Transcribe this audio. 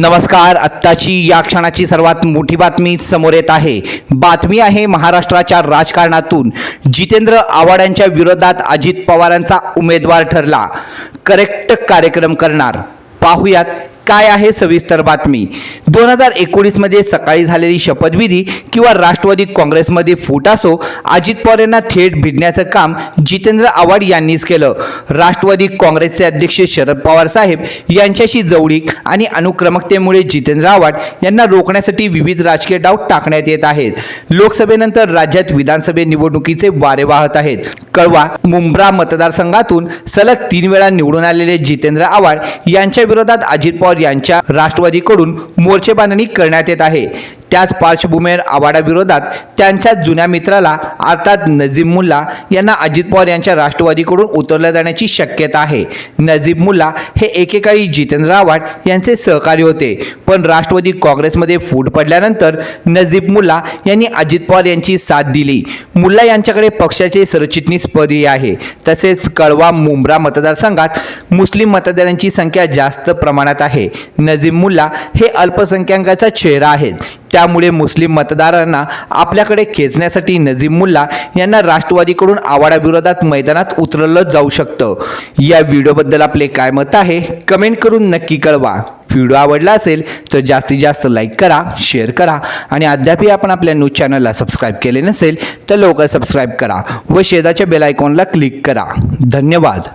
नमस्कार. आत्ताची या क्षणाची सर्वात मोठी बातमी समोर येत आहे. बातमी आहे महाराष्ट्राच्या राजकारणातून. जितेंद्र आव्हाड यांच्या विरोधात अजित पवारांचा उमेदवार ठरला. करेक्ट कार्यक्रम करणार. पाहुयात काय आहे सविस्तर बातमी. दोन हजार एकोणीसमध्ये सकाळी झालेली शपथविधी किंवा राष्ट्रवादी काँग्रेसमध्ये फूट असो अजित पवार यांना थेट भिडण्याचं काम जितेंद्र आव्हाड यांनीच केलं. राष्ट्रवादी काँग्रेसचे अध्यक्ष शरद पवार साहेब यांच्याशी जवळीक आणि अनुक्रमकतेमुळे जितेंद्र आव्हाड यांना रोखण्यासाठी विविध राजकीय डाव टाकण्यात येत आहेत. लोकसभेनंतर राज्यात विधानसभे निवडणुकीचे वारे वाहत आहेत. कळवा मुंब्रा मतदारसंघातून सलग तीन वेळा निवडून आलेले जितेंद्र आव्हाड यांच्या विरोधात अजित पवार यांच्या राष्ट्रवादीकडून मोर्चे बांधणी करण्यात येत आहे. त्याच पार्श्वभूमीवर आवाडाविरोधात त्यांच्या जुन्या मित्राला अर्थात नजीब मुल्ला यांना अजित पवार यांच्या राष्ट्रवादीकडून उतरल्या जाण्याची शक्यता आहे. नजीब मुल्ला हे एकेकाळी जितेंद्र आव्हाड यांचे सहकारी होते. पण राष्ट्रवादी काँग्रेसमध्ये फूट पडल्यानंतर नजीब मुल्ला यांनी अजित पवार यांची साथ दिली. मुल्ला यांच्याकडे पक्षाचे सरचिटणीस पदही आहे. तसेच कळवा मुंब्रा मतदारसंघात मुस्लिम मतदारांची संख्या जास्त प्रमाणात आहे. नजीब मुल्ला हे अल्पसंख्याकाचा चेहरा आहेत. त्यामुळे मुस्लिम मतदारांना आपल्याकडे खेचण्यासाठी नजीम मुल्ला यांना राष्ट्रवादीकडून आवाडाविरोधात मैदानात उतरवलं जाऊ शकतं. या व्हिडिओबद्दल आपले काय मत आहे कमेंट करून नक्की कळवा. व्हिडिओ आवडला असेल तर जास्तीत जास्त लाईक करा शेअर करा आणि अद्यापही आपण आपल्या न्यूज चॅनलला सबस्क्राईब केले नसेल तर लवकर सबस्क्राईब करा व शेजाच्या बेल आयकॉनला क्लिक करा. धन्यवाद.